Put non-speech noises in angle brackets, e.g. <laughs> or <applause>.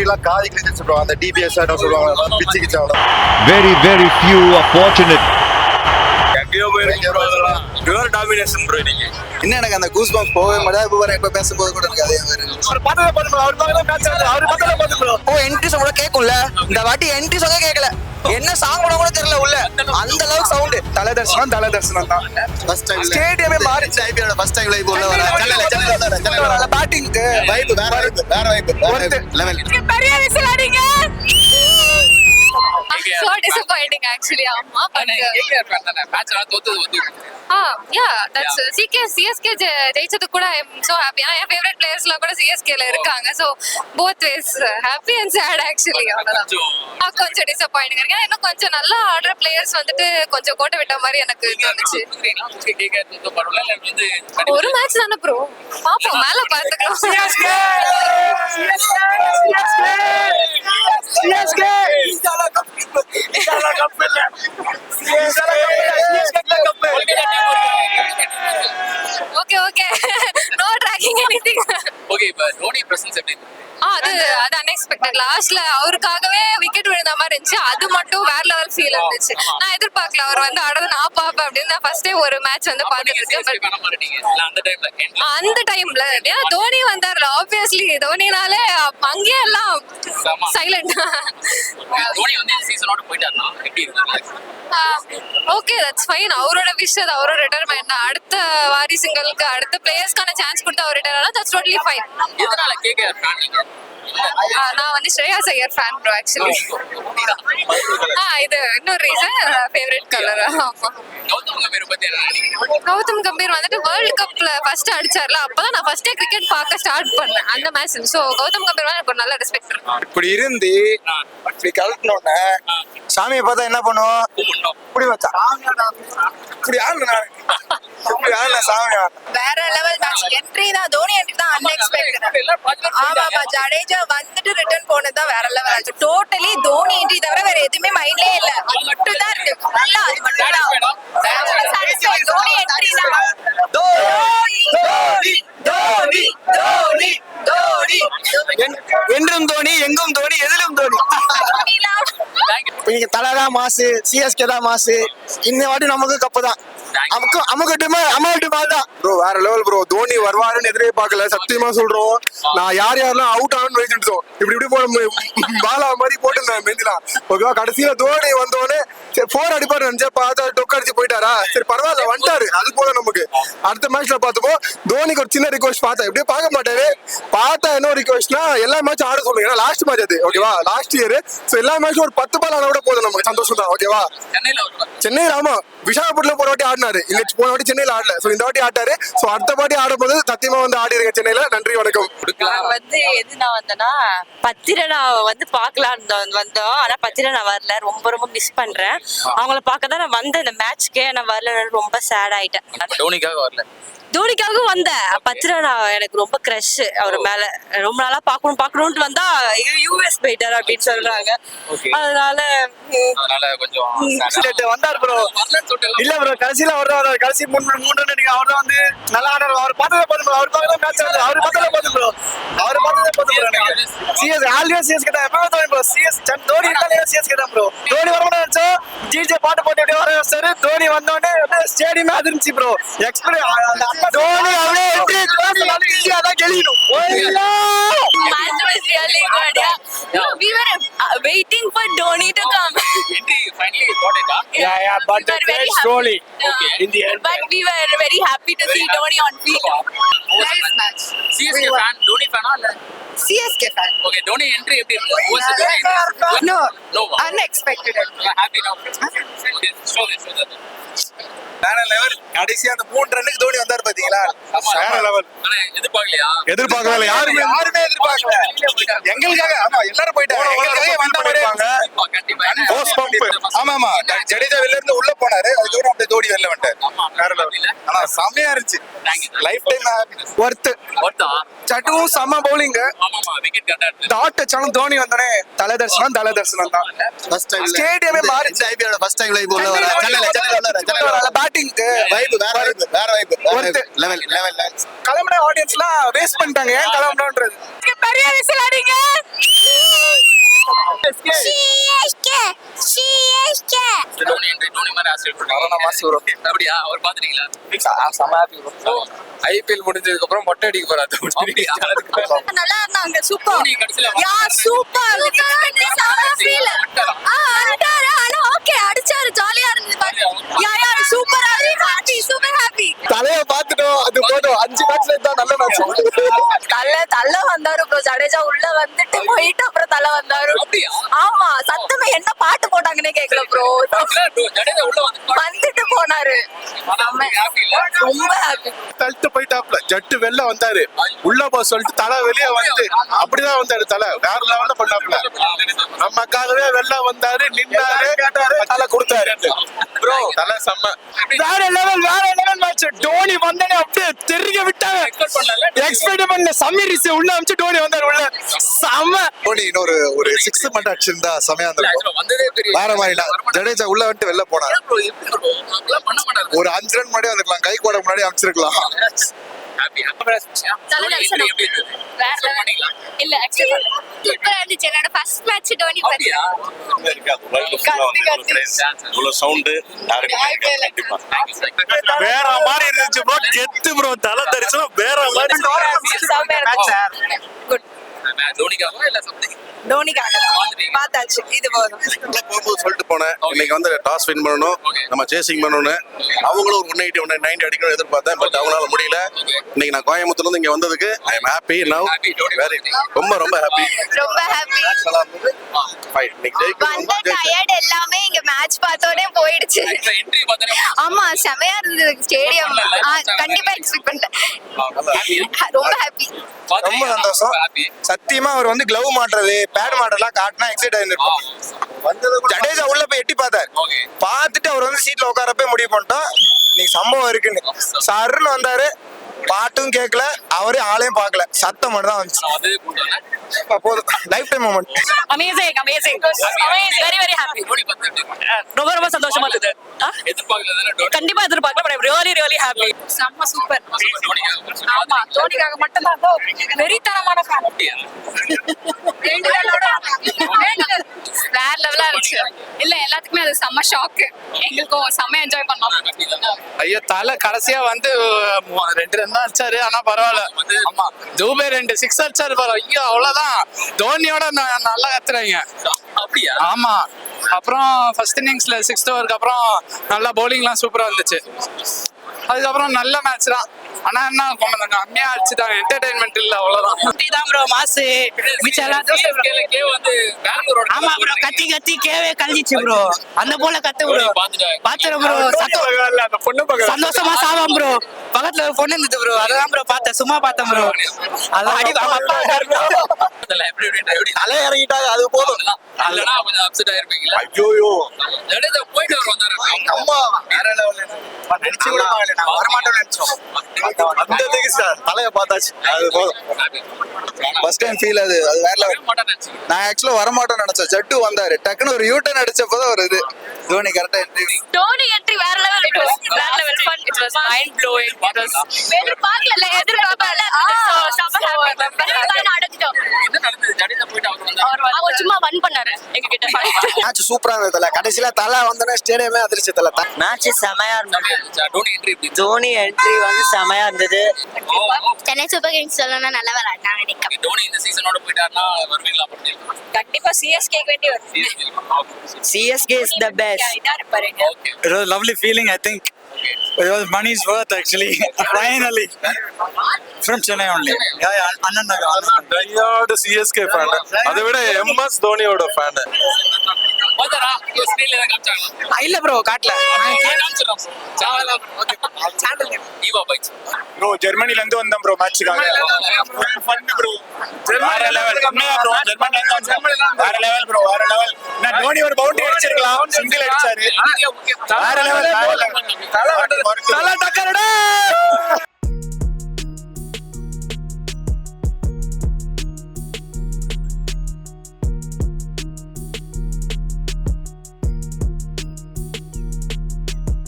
காதி கிழிச்சு சொல்லுவாங்க. அந்த டிபிஎஸ் சொல்லுவாங்க? பிச்சு கிச்சு very few are fortunate. எங்கேயோ போயிருக்கோம். பியூர் டாமினேஷன் ப்ரோ நீங்க. இன்னும் எனக்கு அந்த கூஸ் பம்ப் போகவே மாட்டேன் இப்போ வர இப்போ பேசும்போது கூட எனக்கு அதே மாதிரி ஓ என்ட்ரி சாங் கூட கேட்கும்ல இந்த வாட்டி என்ட்ரி சாங்கே கேட்கல என்ன சாங் கூட கூட தெரியல உள்ள. அந்த அளவுக்கு சவுண்ட் தலை தரிசனம் தலை தரிசனம் தான் ஃபர்ஸ்ட் டைம் ஸ்டேடியமே மாறிச்சு ஐபிஎல் ஃபர்ஸ்ட் டைம்ல இப்போ உள்ள வர. சென்னையில சென்னையில வர சென்னையில வர பேட்டிங்க்கு வைப் வேற வைப் வேற வைப். லெவல் பெரிய விசில் அடிங்க. Disappointing actually. ஆமா but ah yeah that's CK CSK ஜெயிச்சது கூட ஐ எம் சோ ஹாப்பி ஏன்னா என் ஃபேவரட் பிளேயர்ஸ்லாம் கூட சிஎஸ்கேல இருக்காங்க. So both ways happy and sad actually அவ்வளவுதான். ஆ, கொஞ்சம் டிசப்பாயிண்டிங் இருக்கு. ஏன்னா இன்னும் கொஞ்சம் நல்லா ஆடுற பிளேயர்ஸ் வந்துட்டு கொஞ்சம் கோட்டை விட்ட மாதிரி எனக்கு தோணுச்சு. ஒரு மேட்ச் தானே ப்ரோ பாப்போம் மேல பாத்துக்கலாம். Okay okay no tracking anything okay இப்ப தோனி பிரசன்ஸ் எப்படி ஆ, அது அது அன்எக்ஸ்பெக்டட் லாஸ்ட்ல அவருக்காகவே விக்கெட் விழுந்த மாதிரி இருந்துச்சு. அது மட்டும் வேற லெவல் ஃபீல் இருந்துச்சு. நான் எதிர்பார்க்கல. அவர் வந்து ஆடுறது நான் பாப்பேன் அப்படின்னு நான் ஃபர்ஸ்டே ஒரு மேட்ச் வந்து பார்த்துட்டு இருக்கேன். இல்ல அந்த டைம்ல எண்ட்ல அந்த டைம்ல ஏன்னா தோனி வந்தார்ல? ஆப்வியஸ்லி ஆமா. சைலண்ட் தோனி வந்து இந்த சீசனோட போயிட்டாருன்னா எப்படி இருக்கு ஓகே தட்ஸ் ஃபைன் அவரோட விஷ் அது அவரோட ரிட்டையர்மெண்ட் அடுத்த வாரிசுங்களுக்கு அடுத்த பிளேயர்ஸ்க்கான சான்ஸ் கொடுத்து அவர் ரிட்டையர் ஆனால் தட்ஸ் டோட்லி ஃபைன் எதனால நான் வந்து Shreyas Iyer fan bro actually ah இது இன்னொரு reason favourite colour Gautam Gambhir வந்துட்டு வேர்ல்டு கப்ல ஃபர்ஸ்ட் அடிச்சார்ல அப்பதான் நான் ஃபர்ஸ்டே கிரிக்கெட் பார்க்க ஸ்டார்ட் பண்ணேன் அந்த மேட்ச் சோ கௌதம் கம்பீர் மேல எனக்கு நல்ல ரெஸ்பெக்ட் இருக்கு. இப்படி இருந்து இப்படி கலட்டினோடனே சாமியை பார்த்தா என்ன பண்ணுவோம்? கூப்பிட்டோம் இப்படி வச்சா? இப்படி ஆடணும் இப்படி ஆடல சாமி வேற லெவல் மேட்ச் என்ட்ரி தான் தோனி என்ட்ரி தான் அன்எக்ஸ்பெக்டட் ஜடேஜா வந்துட்டு ரிட்டர்ன் போனது தான் வேற லெவல் ஆச்சு டோட்டலி தோனி என்ட்ரி தவிர வேற எதுவுமே மைண்ட்லயே இல்ல. அது மட்டும் தான் இருக்கு. நல்லா அது மட்டும் தான் Satisfy. தோனி என்ட்ரி தான். தோனி தோனி தோனி தோனி தோனி. என்றும் தோனி எங்கும் தோனி. நீங்க தலை தான் மாசு சிஎஸ்கே தான் மாசு. இந்த வாட்டி நமக்கு கப்பு தான் அமுக்கு அமுக்கட்டுமா அமௌண்ட்டுமா தான். ப்ரோ வேற லெவல் ப்ரோ தோனி வருவாருன்னு எதிரே பார்க்கல. சத்தியமா சொல்றோம். நான் யார் யாரெல்லாம் அவுட் ஆகணும்னு வச்சுட்டோம் இப்படி இப்படி போட பாலா மாதிரி போட்டுருந்தேன் மெந்திலாம் ஓகேவா கடைசியில தோனி வந்தோடனே சரி போர் அடிப்பாரு நினைச்சா பார்த்தா டொக்கு அடிச்சு போயிட்டாரா? சரி பரவாயில்ல வந்துட்டாரு. அது போல நமக்கு. அடுத்த மேட்ச்ல பார்த்தப்போ தோனிக்கு ஒரு சின்ன ரிக்வஸ்ட் பார்த்தேன். இப்படியே பார்க்க மாட்டாரு. பார்த்தா என்ன ரிக்வஸ்ட்னா எல்லா மேட்சும் ஆட சொல்லுங்க. ஏன்னா லாஸ்ட் மேட்ச் அது. ஓகேவா லாஸ்ட் இயர் சோ எல்லா மேட்சும் ஒரு பத்து பால் ஆனா கூட போதும் நமக்கு. சந்தோஷம் தான். ஓகேவா சென்னையில ஆமா. விசாகப்பட்டினம் போன வாட்டி ஆடினாரு. இங்க போன வாட்டி சென்னையில ஆடல. சோ இந்த வாட்டி ஆட்டாரு. சோ அடுத்த வாட்டி ஆடும்போது சத்தியமா வந்து ஆடி இருக்க சென்னையில. நன்றி வணக்கம். நான் வந்து எது நான் வந்தேன்னா பத்திரனா வந்து பார்க்கலான்னு வந்தோம். ஆனா பத்திரனா வரல. ரொம்ப ரொம்ப மிஸ் பண்றேன். அவங்கள பார்க்க தான் நான் வந்தேன். இந்த மேட்ச்க்கே நான் வரல ரொம்ப சேட் ஆயிட்டேன். தோனிக்காக வரல. தோனிக்காக வந்தேன் பத்திரனா எனக்கு ரொம்ப க்ரஷ் அவர் மேல ரொம்ப நாளா பார்க்கணும் பார்க்கணும்னு வந்தா யூஎஸ் போயிட்டாரு அப்படின்னு சொல்றாங்க. அதனால ம், அதனால கொஞ்சம் வந்தார் ப்ரோ இல்ல ப்ரோ கடைசியில அவர் வர கடைசி மூணு மூணு ரன் அடிக்க அவர் வந்து நல்லா ஆடுறாரு. அவர் பார்த்ததே போதும் bro. அவர் பார்த்ததே மேட்ச் ஆடுது அவர் பார்த்ததே போதும் ப்ரோ அவர் பார்த்ததே போதும் ப்ரோ எனக்கு. சிஎஸ் ஆல்வேஸ் சிஎஸ் கிட்ட எப்பவே தோனி ப்ரோ சிஎஸ் தோனி இருந்தாலே சிஎஸ் கிட்ட ப்ரோ தோனி வரணும் நினைச்சா ஜிஜே பாட்டு போட்டு அப்படியே வர வச்சாரு. தோனி வந்தோடனே ஸ்டேடியமே அதிர்ந்துச்சு ப்ரோ எக்ஸ்பீரியன் தோனி அப்படியே எப்படி இந்தியா தான் கெளியணும் match was really good. Yeah. No, we were uh, waiting for Dhoni to come. Entry finally போட்டேட்டா Yeah, yeah, but We were that very very happy. slowly Yeah. in the end. But we were very happy to see Dhoni on field. Nice match CSK fan Dhoni ஃபேனா இல்ல CSK fan okay Dhoni entry எப்படி இருக்கு Was the Dhoni no No. Unexpected happy now show this show that வேற level கடைசி அந்த மூணு ரன்னுக்கு தோனி வந்தார் பாத்தீங்களா? வேற லெவல் ஆனா எதிர்பார்க்கலையா? எதிர்பார்க்கவே இல்லை. யாருமே யாருமே எதிர்பார்க்கல. எங்களுக்காக ஆமா எல்லாரும் போயிட்டாங்க. எங்களுக்காக வந்த மாதிரி கண்டிப்பா கண்டிப்பா. போஸ்ட் பம்ப் ஆமா ஆமா. ஜடேஜா வெளில இருந்து உள்ள போனாரு. அதுக்கப்புறம் அப்படியே தோடி வெளில வந்துட்டாரு. ஆமா வேற லெவல் ஆனா செம்மையா இருந்துச்சு. லைஃப் டைம் சட்டுவும் பவுலிங் டாட் தோனி வந்தோடனே தலை தரிசனம் தலை தரிசனம் தான் ஃபர்ஸ்ட் டைம் ஸ்டேடியமே மாறிச்சு. ஐபிஎல் ஃபர்ஸ்ட் டைம் இப்போ உள்ள வர சென்னையில சென்னையில வர சென்னையில வர பேட்டிங்க்கு வைப் வேற வைப் வேற வைப் ஒருத்து. லெவல் லெவல் கிளம்புற ஆடியன்ஸ்லாம் வேஸ்ட் பண்ணிட்டாங்க. ஏன் கிளம்புறோன்றது பெரிய விசில் அடிங்க ஐபிஎல் முடிஞ்சதுக்கு அப்புறம் மொட்டை அடிக்க இருந்தாங்க சூப்பர். சூப்பர். ஜடேஜா உள்ள வந்துட்டு போயிட்டு அப்புறம் தள்ள வந்தாரு. அப்படியா? ஆமா சத்தமே என்ன பாட்டு போட்டாங்கன்னே கேக்கல ப்ரோ ஜடேஜா உள்ள வந்து வந்துட்டு போனாரு. ரொம்ப ஹாப்பி தள்ளிட்டு போயிட்டாப்ல ஜட்டு வெளில வந்தாரு. உள்ள போ சொல்லிட்டு தலை வெளியே வந்து அப்படிதான் வந்தாரு தலை. வேற லெவல்ல பண்ணாப்ல நமக்காகவே வெளில வந்தாரு நின்னாரு தலை கொடுத்தாரு. தலை செம்ம. வேற லெவல் வேற லெவல் மேட்ச் டோனி வந்தனே அப்படியே தெரிய விட்டாங்க. எக்ஸ்பெக்ட் பண்ணல. சமீர் ரிஷி உள்ள அமிச்சு டோனி வந்தாரு உள்ள. செம்ம தோனி இன்னொரு ஒரு சிக்ஸ் மட்டும் அடிச்சிருந்தா செமையா இருந்திருக்கும் வேற மாதிரிடா ஜடேஜா உள்ள வந்துட்டு வெளில போனார். ஒரு அஞ்சு ரன் முன்னாடி வந்துருக்கலாம். கை கூட முன்னாடி அமைச்சிருக்கலாம். ஹாப்பி எப்படி இருந்தது வேற Expect பண்ணீங்களா? இல்ல சூப்பரா இருந்துச்சு என்னோட ஃபர்ஸ்ட் மேட்ச் டோனி பத்தி அப்படியா இவ்வளவு சவுண்டு வேற மாதிரி இருந்துச்சு ப்ரோ கெத்து ப்ரோ தலை தரிசனம் வேற மாதிரி குட் தோனிக்காக இல்ல something? தோனிக்காக பார்த்தாச்சு. இது போதும். உள்ள போகும்போது சொல்லிட்டு போனேன். இன்னைக்கு வந்து டாஸ் வின் பண்ணணும். நம்ம சேசிங் பண்ணணும் அவங்களும் ஒரு ஒன் எயிட்டி ஒன் நைன்டி அடிக்கணும் எதிர்பார்த்தேன். பட் அவங்களால முடியல. இன்னைக்கு நான் கோயம்புத்தூர்ல இருந்து இங்க வந்ததுக்கு I am happy now very ரொம்ப ரொம்ப ஹாப்பி ரொம்ப ஹாப்பி ஃபைன் வந்த டயர்ட் எல்லாமே இங்க மேட்ச் பார்த்தோடே போயிடுச்சு. ஆமா செமையா இருந்தது ஸ்டேடியம் கண்டிப்பா எக்ஸ்பெக்ட் பண்ணல <laughs> ரொம்ப ஹாப்பி ரொம்ப சந்தோஷம். சத்தியமா அவர் வந்து கிளவ் மாட்டுறது பேட் மாட்டலாம் காட்டினா எக்ஸைட் ஆயிருந்திருக்கும் ஜடேஜா உள்ள போய் எட்டி பார்த்தாரு. பார்த்துட்டு அவர் வந்து சீட்ல உட்காரப்பே முடிவு பண்ணிட்டோம். இன்னைக்கு சம்பவம் இருக்குன்னு. சருன்னு வந்தாரு. பாட்டும் கேட்கல அவரே ஆளையும் பார்க்கல. சத்தம் மட்டும் தான்? வந்துச்சு போதும். Life time moment amazing amazing very very happy? ரொம்ப ரொம்ப சந்தோஷமா இருந்தது. கண்டிப்பா எதிர்பார்க்கல பட் ரியலி ரியலி ஹாப்பி செம்ம சூப்பர் ஆமா தோனிக்காக மட்டும் தான் வெறித்தனமான ஃபேன்? வேற லெவலா இருந்துச்சு. இல்ல எல்லாத்துக்குமே அது செம்ம ஷாக் எங்களுக்கும் செம்ம என்ஜாய் பண்ணோம். தானே? ஐயோ தலை கடைசியா வந்து ரெண்டு ரன் தான் அடிச்சாரு ஆனா பரவாயில்ல. ஆமா. தூபே ரெண்டு சிக்ஸ் அடிச்சாரு பாரு. ஐயோ அவ்வளவுதான். தோனியோட நல்லா கத்துறாங்க. அப்படியா? ஆமா. அப்புறம் ஃபர்ஸ்ட் இன்னிங்ஸ்ல சிக்ஸ்த் ஓவருக்கு அப்புறம் நல்லா பவுலிங்லாம் சூப்பரா இருந்துச்சு. அதுக்கப்புறம் நல்ல மேட்ச் தான். ஆனா என்ன கொஞ்சம் கம்மியா அடிச்சுட்டாங்க. என்டர்டைன்மெண்ட் இல்ல அவ்வளவுதான். தான் ப்ரோ மாசு மிச்சம் வந்து பெங்களூரோட ஆமா ப்ரோ கத்தி கத்தி கேவே கழிஞ்சிச்சு ப்ரோ அந்த போல கத்து ப்ரோ. பாத்துறோம் ப்ரோ சந்தோஷமா சாவாம் ப்ரோ பக்கத்துல ஒரு பொண்ணு இருந்தது ப்ரோ அதான் ப்ரோ பார்த்தேன். சும்மா பார்த்தேன் ப்ரோ அதான் அடி அப்பா தலை இறங்கிட்டாங்க அது போதும். இல்லைன்னா கொஞ்சம் அப்செட் ஆயிருப்பீங்களா? ஐயோயோ. ஜடேஜா போயிட்டு வந்தாரு. அம்மா. வேற லெவல் நினைச்சு கூட நான் வரமாட்டோம்னு நினைச்சோம் வந்ததுக்கு சார் தலைய பார்த்தாச்சு. அது போதும். ஃபர்ஸ்ட் டைம் ஃபீல் அது அது வேற லெவல் நான் ஆக்சுவலா வரமாட்டோம்னு நினைச்சேன். ஜட்டு வந்தாரு. டக்குன்னு ஒரு யூட்டன் அடிச்சப்பதான் ஒரு இது. தோனி கரெக்டா என்ட்ரி டோனி என்ட்ரி வேற லெவல் இட் வாஸ் வேற blowing. It was எதிர்பார்க்கல எதிர்பார்க்கல. செம்ம ஹாப்பி அடைஞ்சிட்டோம் என்ன நடந்தது ஜடேஜா போயிட்டு அவர் வந்தாரு அவர் சும்மா வன் பண்ணாரு எங்க கிட்ட மேட்ச் சூப்பரா இருந்தது தல கடைசியில தலை வந்தோடனே ஸ்டேடியமே அதிர்ச்சி தல. மேட்ச் செமையா இருந்தது. என்ட்ரி எப்படி தோனி என்ட்ரி வந்து செமையா இருந்தது. சென்னை சூப்பர் கிங்ஸ் சொல்லணும்னா நல்லா விளையாடினாங்க இன்னைக்கு. டோனி இந்த சீசனோட போயிட்டாருன்னா வருவீங்களா அப்படி கண்டிப்பா சிஎஸ்கே வேண்டி வரும் CSK is the best okay. It was a It was money's worth actually. Finally. From Chennai only. Yeah, yeah, Anand Nagar. CSK fan அதை விட எம்எஸ் தோனியோட ஃபேன் இல்ல ப்ரோ காட்டல காமிச்சிடலாம் சாவலா ஓகே ஈவா ப்ரோ ஜெர்மனில இருந்து வந்தோம் ப்ரோ மேட்ச்க்காக ப்ரோ வேற லெவல் உண்மையா ப்ரோ ஜெர்மனில இருந்து வேற லெவல் ப்ரோ வேற லெவல் நான் தோனி ஒரு பவுண்டரி அடிச்சிருக்கலாம் சிங்கிள் அடிச்சாரு. வேற லெவல் தல டக்கர்டா